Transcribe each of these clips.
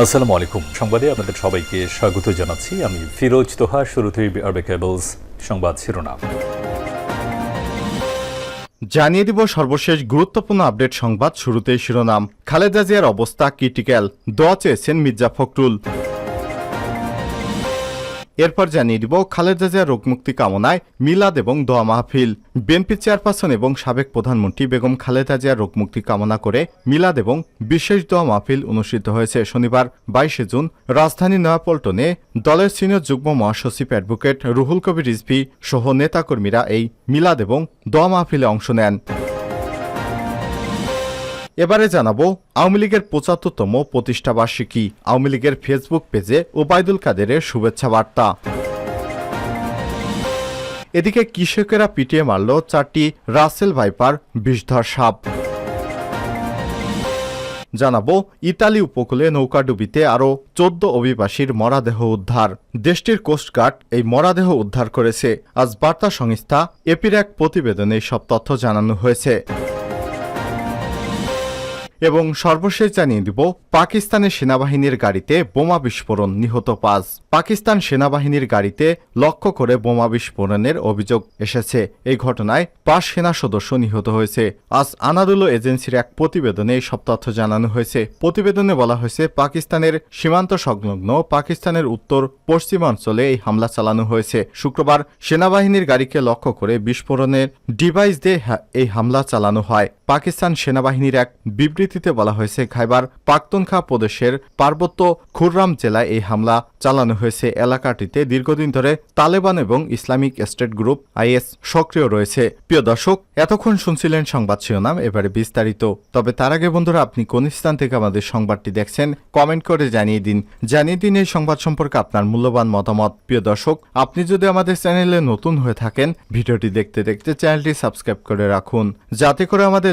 আসসালামু আলাইকুম। সংবাদে আপনাদের সবাইকে স্বাগত জানাচ্ছি। আমি ফিরোজ তোহা, শুরুতেই আরবে কেবলস সংবাদ শিরোনাম। জানিয়ে দিব সর্বশেষ গুরুত্বপূর্ণ আপডেট সংবাদ শুরুতেই শিরোনাম। খালেদা জিয়ার অবস্থা ক্রিটিক্যাল। দোয়া চেয়েছেন মির্জা ফখরুল। এরপর জানিয়ে দিব খালেদা জিয়ার রোগমুক্তি কামনায় মিলাদ এবং দোয়া মাহফিল। বিএনপি চেয়ারপারসন এবং সাবেক প্রধানমন্ত্রী বেগম খালেদা জিয়ার রোগমুক্তি কামনা করে মিলাদ এবং বিশেষ দোয়া মাহফিল অনুষ্ঠিত হয়েছে শনিবার, বাইশে জুন, রাজধানী নয়াপল্টনে দলের সিনিয়র যুগ্ম মহাসচিব অ্যাডভোকেট রুহুল কবির রিজভি সহ নেতাকর্মীরা এই মিলাদ এবং দোয়া মাহফিলে অংশ নেন। এবারে জানাব, আওয়ামী লীগের পঁচাত্তরতম প্রতিষ্ঠাবার্ষিকী আওয়ামী লীগের ফেসবুক পেজে ওবায়দুল কাদেরের শুভেচ্ছা বার্তা। এদিকে কৃষকেরা পিটিয়ে মারল চারটি রাসেল ভাইপার বিষধর সাপ। জানাব, ইতালি উপকূলে নৌকাডুবিতে আরও চোদ্দ অভিবাসীর মরাদেহ উদ্ধার। দেশটির কোস্টগার্ড এই মরাদেহ উদ্ধার করেছে। আজ বার্তা সংস্থা এপির এক প্রতিবেদনে সব তথ্য জানানো হয়েছে। এবং সর্বশেষ জানিয়ে দিব পাকিস্তানের সেনাবাহিনীর গাড়িতে বোমা বিস্ফোরণ, নিহত পাঁচ। পাকিস্তান সেনাবাহিনীর গাড়িতে লক্ষ্য করে বোমা বিস্ফোরণের অভিযোগ এসেছে। এই ঘটনায় পাঁচ সেনা সদস্য নিহত হয়েছে। আজ আনাদুলো এজেন্সির এক প্রতিবেদনে এই সব তথ্য জানানো হয়েছে। প্রতিবেদনে বলা হয়েছে, পাকিস্তানের সীমান্ত সংলগ্ন পাকিস্তানের উত্তর পশ্চিমাঞ্চলে এই হামলা চালানো হয়েছে। শুক্রবার সেনাবাহিনীর গাড়িকে লক্ষ্য করে বিস্ফোরণের ডিভাইস দিয়ে এই হামলা চালানো হয়। পাকিস্তান সেনাবাহিনীর এক বিবৃতিতে বলা হয়েছে, খাইবার পাখতুনখা প্রদেশের পার্বত্য খুররাম জেলায় এই হামলা চালানো হয়েছে। এলাকাটিতে দীর্ঘদিন ধরে তালেবান এবং ইসলামিক স্টেট গ্রুপ আইএস সক্রিয় রয়েছে। প্রিয় দর্শক, এতক্ষণ শুনছিলেন সংবাদ শিরোনাম, এবারে বিস্তারিত। তবে তার আগে বন্ধুরা, আপনি কোন স্থান থেকে আমাদের সংবাদটি দেখছেন, কমেন্ট করে জানিয়ে দিন। জানিয়ে দিন এই সংবাদ সম্পর্কে আপনার মূল্যবান মতামত। প্রিয় দর্শক, আপনি যদি আমাদের চ্যানেলে নতুন হয়ে থাকেন, ভিডিওটি দেখতে দেখতে চ্যানেলটি সাবস্ক্রাইব করে রাখুন। যাতে করে আমাদের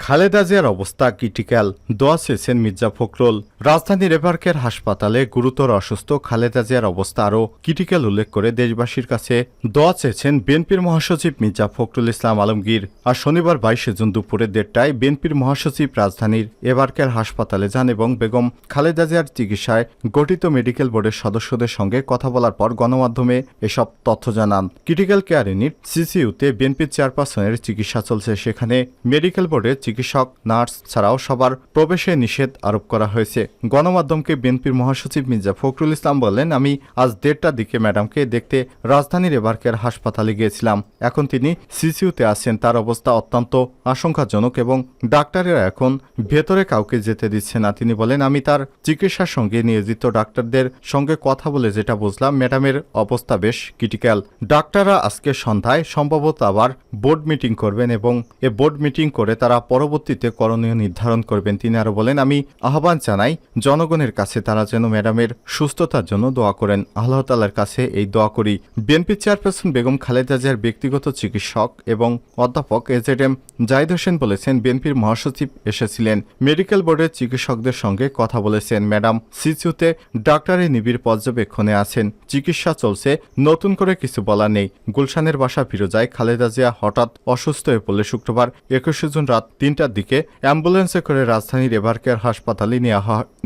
খালেদা জিয়ার অবস্থা ক্রিটিক্যাল। দোয়া চেয়েছেন মির্জা ফখরুল। রাজধানীর এবারকের হাসপাতালে গুরুতর অসুস্থ খালেদা জিয়ার অবস্থা আরও ক্রিটিক্যাল উল্লেখ করে দেশবাসীর কাছে। দোয়া চেয়েছেন বিএনপির মহাসচিব মির্জা ফখরুল ইসলাম আলমগীর। আর শনিবার বাইশে জুন দুপুরে দেড়টায় বিএনপির মহাসচিব রাজধানীর এবারকের হাসপাতালে যান এবং বেগম খালেদা জিয়ার চিকিৎসায় গঠিত মেডিকেল বোর্ডের সদস্যদের সঙ্গে কথা বলার পর গণমাধ্যমে এসব তথ্য জানান। ক্রিটিক্যাল কেয়ার ইউনিট সিসিইউতে বিএনপির চেয়ারপারসনের চিকিৎসা চলছে। সেখানে মেডিকেল বোর্ডের চিকিৎসক, নার্স ছাড়াও সবার প্রবেশে নিষেধ আরোপ করা হয়েছে। গণমাধ্যমকে বিএনপির মহাসচিব মির্জা ফখরুল ইসলাম বললেন আমি আজ দেড়টার দিকে ম্যাডামকে দেখতে রাজধানীর এবারকের হাসপাতালে গিয়েছিলাম। এখন তিনি সিসিইউতে আছেন। তার অবস্থা অত্যন্ত আশঙ্কাজনক এবং ডাক্তারেরা এখন ভেতরে কাউকে যেতে দিচ্ছে না। তিনি বলেন, আমি তার চিকিৎসার সঙ্গে নিয়োজিত ডাক্তারদের সঙ্গে কথা বলে যেটা বুঝলাম, ম্যাডামের অবস্থা বেশ ক্রিটিক্যাল। ডাক্তাররা আজকে সন্ধ্যায় সম্ভবত আবার বোর্ড মিটিং করবেন এবং এ বোর্ড মিটিং করে তারা পরবর্তীতে করণীয় নির্ধারণ করবেন। তিনি আরও বলেন, আমি আহ্বান জানাই, জনগণের কাছে তারা যেন ম্যাডামের সুস্থতার জন্য দোয়া করেন। আল্লাহ তালার কাছে এই দোয়া করি। বিএনপি চেয়ারপারসন বেগম খালেদা জিয়ার ব্যক্তিগত চিকিৎসক এবং অধ্যাপক এজেড এম জাহিদ হোসেন বলেছেন, বিএনপির মহাসচিব এসেছিলেন। মেডিকেল বোর্ডের চিকিৎসকদের সঙ্গে কথা বলেছেন। ম্যাডাম সিচুতে ডাক্তারের নিবিড় পর্যবেক্ষণে আছেন। চিকিৎসা চলছে, নতুন করে কিছু বলা নেই। গুলশানের বাসা ফিরোজায় খালেদা জিয়া হঠাৎ অসুস্থ হয়ে পড়লে শুক্রবার একুশে জুন রাত তিনটার দিকে অ্যাম্বুলেন্সে করে রাজধানীর এবারকের হাসপাতালে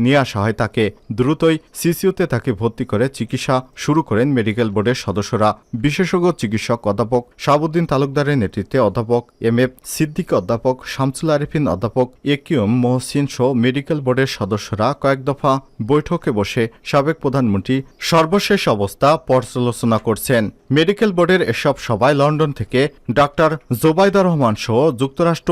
নিয়ে আসা হয় তাকে। দ্রুতই সিসিউতে তাকে ভর্তি করে চিকিৎসা শুরু করেন মেডিকেল বোর্ডের সদস্যরা। বিশেষজ্ঞ চিকিৎসক অধ্যাপক শাহাবুদ্দিন তালুকদারের নেতৃত্বে অধ্যাপক এম এফ সিদ্দিক, অধ্যাপক শামসুল আরিফিন, অধ্যাপক একিউম মোহসিন সহ মেডিকেল বোর্ডের সদস্যরা কয়েক দফা বৈঠকে বসে সাবেক প্রধানমন্ত্রী সর্বশেষ অবস্থা পর্যালোচনা করছেন। মেডিকেল বোর্ডের এসব সভায় লন্ডন থেকে ডাক্তার জোবাইদা রহমান সহ যুক্তরাষ্ট্র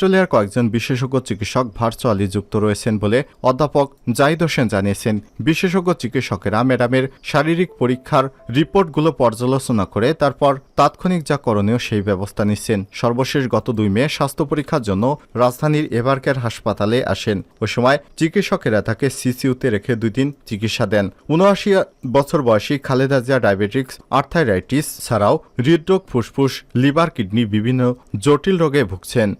অস্ট্রেলিয়ার কয়েকজন বিশেষজ্ঞ চিকিৎসক ভার্চুয়ালি যুক্ত রয়েছেন বলে অধ্যাপক জাহিদ হোসেন জানিয়েছেন। বিশেষজ্ঞ চিকিৎসকেরা ম্যাডামের শারীরিক পরীক্ষার রিপোর্টগুলো পর্যালোচনা করে তারপর তাৎক্ষণিক যা করণীয় সেই ব্যবস্থা নিচ্ছেন। সর্বশেষ গত দুই মে স্বাস্থ্য পরীক্ষার জন্য রাজধানীর এবারকের হাসপাতালে আসেন। ওই সময় চিকিৎসকেরা তাকে সিসিউতে রেখে দুই দিন চিকিৎসা দেন। উনআশি বছর বয়সী খালেদা জিয়া ডায়াবেটিক্স আর্থাইরাইটিস ছাড়াও হৃদরোগ, ফুসফুস, লিভার, কিডনি বিভিন্ন জটিল রোগে ভুগছেন।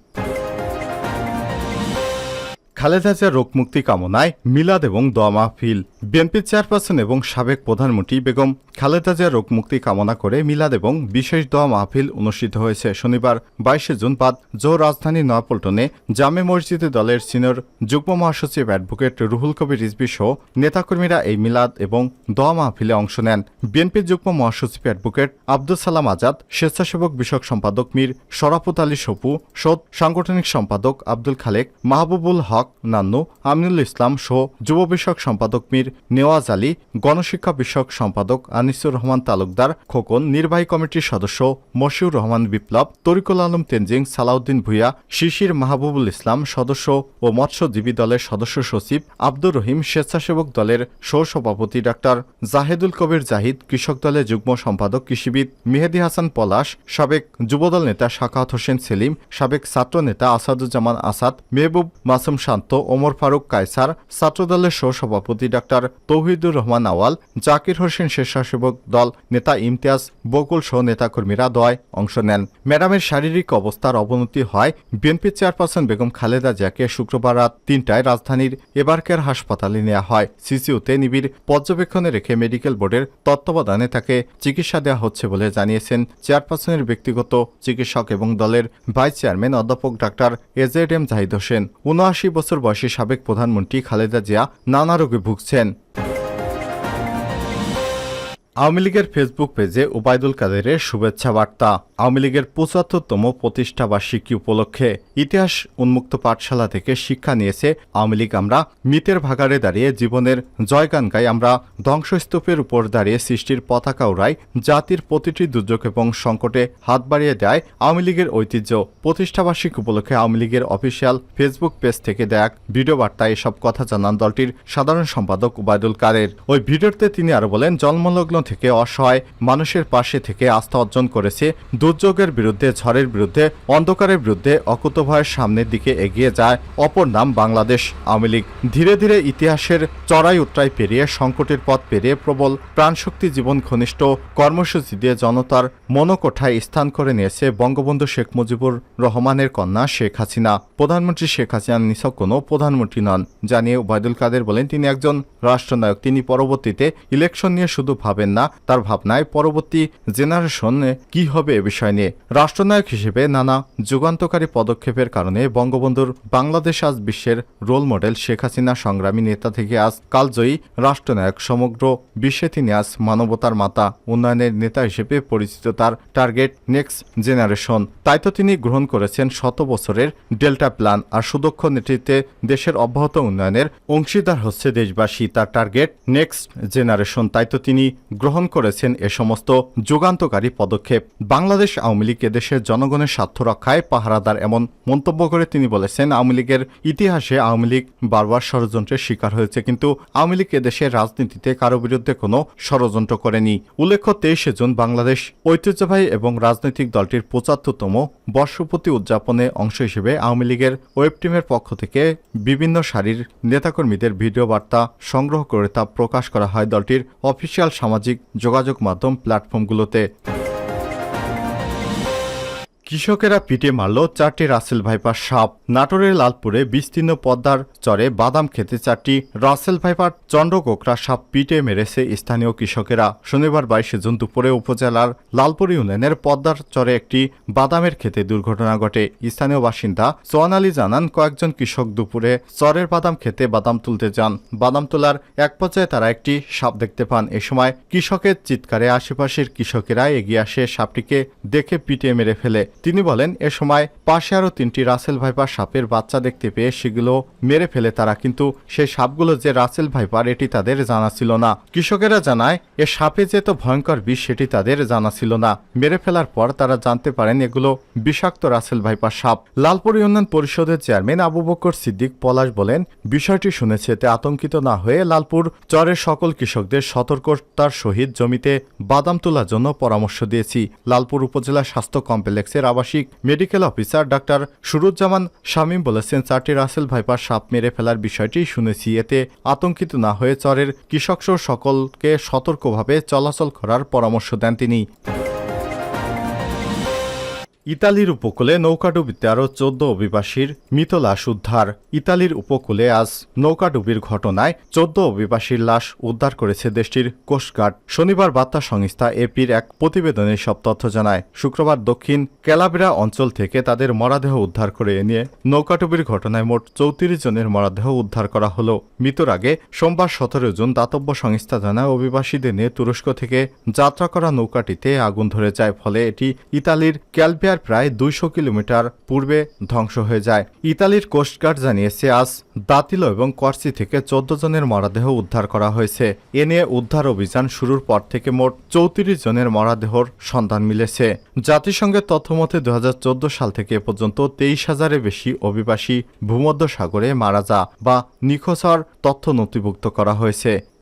খালেদা জিয়ার রোগমুক্তি কামনায় মিলাদ এবং দোয়া মাহফিল। বিএনপির চেয়ারপারসন এবং সাবেক প্রধানমন্ত্রী বেগম খালেদা জিয়ার রোগমুক্তি কামনা করে মিলাদ এবং বিশেষ দোয়া মাহফিল অনুষ্ঠিত হয়েছে শনিবার, বাইশে জুন বাদ জো রাজধানী নয়াপল্টনে জামে মসজিদে দলের সিনিয়র যুগ্ম মহাসচিব অ্যাডভোকেট রুহুল কবির রিজভি সহ নেতাকর্মীরা এই মিলাদ এবং দোয়া মাহফিলে অংশ নেন। বিএনপির যুগ্ম মহাসচিব অ্যাডভোকেট আব্দুল সালাম আজাদ, স্বেচ্ছাসেবক বিষয়ক সম্পাদক মীর শরাফত আলী সপু সদ সাংগঠনিক সম্পাদক আব্দুল খালেক, মাহবুবুল হক নান্নু আমিনুল ইসলাম সহ যুব বিষয়ক সম্পাদক মীর নেওয়াজ আলী, গণশিক্ষা বিষয়ক সম্পাদক আনিসুর রহমান তালুকদার, খোকন নির্বাহী কমিটির সদস্য মশিউর রহমান বিপ্লব, তরিকুল আলম তেনজিং, সালাউদ্দিন ভুইয়া, শিশির মাহবুবুল ইসলাম সদস্য ও মৎস্যজীবী দলের সদস্য সচিব, আব্দুর রহিম স্বেচ্ছাসেবক দলের সহসভাপতি ডাক্তার জাহেদুল কবির জাহিদ, কৃষক দলের যুগ্ম সম্পাদক কৃষিবিদ মেহেদি হাসান পলাশ, সাবেক যুবদল নেতা শাকাত হোসেন সেলিম, সাবেক ছাত্র নেতা আসাদুজ্জামান আসাদ, মেহবুব মাসুম শান্ত ওমর ফারুক কায়সার ছাত্রদলের সহসভাপতি ডাক্তার তৌহিদুর রহমান আওয়াল, জাকির হোসেন স্বেচ্ছাসেবক দল নেতা ইমতিয়াজ বকুল সহ নেতাকর্মীরা দয় অংশ নেন। ম্যাডামের শারীরিক অবস্থার অবনতি হয় বিএনপি চেয়ারপারসন বেগম খালেদা জিয়াকে শুক্রবার রাত তিনটায় রাজধানীর এবারকের হাসপাতালে নেওয়া হয়। সিসিউতে নিবিড় পর্যবেক্ষণে রেখে মেডিকেল বোর্ডের তত্ত্বাবধানে তাকে চিকিৎসা দেওয়া হচ্ছে বলে জানিয়েছেন চেয়ারপারসনের ব্যক্তিগত চিকিৎসক এবং দলের ভাইস চেয়ারম্যান অধ্যাপক doctor AZ M Zahid Hossain. উনআশি বছর বয়সী সাবেক প্রধানমন্ত্রী খালেদা জিয়া নানা রোগে ভুগছেন। আওয়ামী লীগের ফেসবুক পেজে ওবায়দুল কাদেরের শুভেচ্ছা বার্তা। আওয়ামী লীগের পঁচাত্তরতম প্রতিষ্ঠা বার্ষিকী উপলক্ষে ইতিহাস উন্মুক্ত পাঠশালা থেকে শিক্ষা নিয়েছে আওয়ামী লীগ। আমরা মিতের ভাগাড়ে দাঁড়িয়ে জীবনের জয়গান গাই। আমরা ধ্বংসস্তূপের উপর দাঁড়িয়ে সৃষ্টির পতাকা উড়াই, জাতির প্রতিটি দুর্যোগ এবং সংকটে হাত বাড়িয়ে দেয় আওয়ামী লীগের ঐতিহ্য। প্রতিষ্ঠা বার্ষিক উপলক্ষে আওয়ামী লীগের অফিসিয়াল ফেসবুক পেজ থেকে দেয়া ভিডিও বার্তায় এসব কথা জানান দলটির সাধারণ সম্পাদক ওবায়দুল কাদের। ওই ভিডিওতে তিনি আরও বলেন, জন্মলগ্ন থেকে অসহায় মানুষের পাশে থেকে আস্থা অর্জন করেছে। দুর্যোগের বিরুদ্ধে, ঝড়ের বিরুদ্ধে, অন্ধকারের বিরুদ্ধে অকুতভয়ের সামনের দিকে এগিয়ে যায় অপর নাম বাংলাদেশ আওয়ামী লীগ। ধীরে ধীরে ইতিহাসের চড়াই উত্তরাই পেরিয়ে, সংকটের পথ পেরিয়ে প্রবল প্রাণশক্তি জীবন ঘনিষ্ঠ কর্মসূচি দিয়ে জনতার মনোকোঠায় স্থান করে নিয়েছে বঙ্গবন্ধু শেখ মুজিবুর রহমানের কন্যা শেখ হাসিনা। প্রধানমন্ত্রী শেখ হাসিনা নিছক কোনো প্রধানমন্ত্রী নন, জানিয়ে ওবায়দুল কাদের বলেন, তিনি একজন রাষ্ট্রনায়ক। তিনি পরবর্তীতে ইলেকশন নিয়ে শুধু ভাবেন না তার ভাবনায় পরবর্তী জেনারেশন কি হবে এ বিষয় নিয়ে। রাষ্ট্রনায়ক হিসেবে নানা যুগান্তকারী পদক্ষেপের কারণে বঙ্গবন্ধুর বাংলাদেশ আজ বিশ্বের রোল মডেল শেখ হাসিনা সংগ্রামী নেতা থেকে আজ কালজয়ী রাষ্ট্রনায়ক সমগ্র বিশ্বে তিনি আজ মানবতার মাতা, উন্নয়নের নেতা হিসেবে পরিচিত তার টার্গেট নেক্সট জেনারেশন। তাই তো তিনি গ্রহণ করেছেন শত বছরের ডেল্টা প্ল্যান আর সুদক্ষ নেতৃত্বে দেশের অব্যাহত উন্নয়নের অংশীদার হচ্ছে দেশবাসী তার টার্গেট নেক্সট জেনারেশন। তাই তো তিনি গ্রহণ করেছেন এ সমস্ত যুগান্তকারী পদক্ষেপ। বাংলাদেশ আওয়ামী লীগ এদেশের জনগণের স্বার্থ রক্ষায় পাহারাদার এমন মন্তব্য করে তিনি বলেছেন, আওয়ামী লীগের ইতিহাসে আওয়ামী লীগ বারবার ষড়যন্ত্রের শিকার হয়েছে, কিন্তু আওয়ামী লীগ এদেশের রাজনীতিতে কারও বিরুদ্ধে কোনো ষড়যন্ত্র করেনি। উল্লেখ্য, তেইশে জুন বাংলাদেশ ঐতিহ্যবাহী এবং রাজনৈতিক দলটির পঁচাত্তরতম বর্ষপতি উদযাপনে অংশ হিসেবে আওয়ামী লীগের ওয়েব টিমের পক্ষ থেকে বিভিন্ন সারির নেতাকর্মীদের ভিডিও বার্তা সংগ্রহ করে তা প্রকাশ করা হয়। দলটির অফিসিয়াল সামাজিক যোগাযোগ মাধ্যম প্ল্যাটফর্মগুলোতে। কৃষকেরা পিটে মারল চারটি রাসেল ভাইপার সাপ। নাটোরের লালপুরে বিস্তীর্ণ পদ্মার চরে বাদাম খেতে চারটি রাসেল ভাইপার চন্দ্রকোকরা সাপ পিটে মেরেছে স্থানীয় কৃষকেরা। শনিবার বাইশে জুন দুপুরে উপজেলার লালপুর ইউনিয়নের পদ্মার চরে একটি বাদামের খেতে দুর্ঘটনা ঘটে। স্থানীয় বাসিন্দা সোয়ান আলী জানান, কয়েকজন কৃষক দুপুরে চরের বাদাম খেতে বাদাম তুলতে যান। বাদাম তোলার এক পর্যায়ে তারা একটি সাপ দেখতে পান। এ সময় কৃষকের চিৎকারে আশেপাশের কৃষকেরা এগিয়ে আসে, সাপটিকে দেখে পিটে মেরে ফেলে। তিনি বলেন, এ সময় পাশে আরও তিনটি রাসেল ভাইপার সাপের বাচ্চা দেখতে পেয়ে সেগুলো মেরে ফেলে তারা, কিন্তু সেই সাপগুলো যে রাসেল ভাইপার, এটি তাদের জানা ছিল না। কৃষকেরা জানায়, এ সাপে যে তো ভয়ঙ্কর বিষ, সেটি তাদের জানা ছিল না। মেরে ফেলার পর তারা জানতে পারেন এগুলো বিষাক্ত রাসেল ভাইপার সাপ। লালপুর ইউনিয়ন পরিষদের চেয়ারম্যান আবু বকর সিদ্দিক পলাশ বলেন, বিষয়টি শুনেছে এতে আতঙ্কিত না হয়ে লালপুর চরের সকল কৃষকদের সতর্কতার সহিত জমিতে বাদাম তোলার জন্য পরামর্শ দিয়েছি। লালপুর উপজেলা স্বাস্থ্য কমপ্লেক্সের আবাসিক medical officer doctor Suruzzaman Shamim বলেছেন, চারটি রাসেল ভাইপার সাপ মেরে ফেলার বিষয়টি শুনেছি। এতে আতঙ্কিত না হয়ে চরের কৃষকসহ সকলকে সতর্কভাবে চলাচল করার পরামর্শ দেন তিনি। ইতালির উপকূলে নৌকাডুবিতে আরও চোদ্দ অভিবাসীর মৃত লাশ উদ্ধার ইতালির উপকূলে আজ নৌকাডুবির ঘটনায় চোদ্দ অভিবাসীর লাশ উদ্ধার করেছে দেশটির কোস্টগার্ড শনিবার বার্তা সংস্থা এপির এক প্রতিবেদনে সব তথ্য জানায়, শুক্রবার দক্ষিণ ক্যালাবেরা অঞ্চল থেকে তাদের মরাদেহ উদ্ধার করে নিয়ে নৌকাডুবির ঘটনায় মোট চৌত্রিশ জনের মরাদেহ উদ্ধার করা হলো। মৃতর আগে সোমবার সতেরো জুন দাতব্য সংস্থা জানায় অভিবাসীদের নিয়ে তুরস্ক থেকে যাত্রা করা নৌকাটিতে আগুন ধরে যায়, ফলে এটি ইতালির ক্যালভিয়ার প্রায় দুইশো কিলোমিটার পূর্বে ধ্বংস হয়ে যায়। ইতালির কোস্টগার্ড জানিয়েছে, আজ দাতিলো এবং কর্সি থেকে চোদ্দ জনের মরাদেহ উদ্ধার করা হয়েছে। এ নিয়ে উদ্ধার অভিযান শুরুর পর থেকে মোট চৌত্রিশ জনের মরাদেহর সন্ধান মিলেছে। জাতিসংঘের তথ্যমতে দু হাজার চোদ্দ সাল থেকে এ পর্যন্ত তেইশ হাজারের বেশি অভিবাসী ভূমধ্য সাগরে মারা যা বা নিখোঁজ তথ্য নথিভুক্ত করা হয়েছে।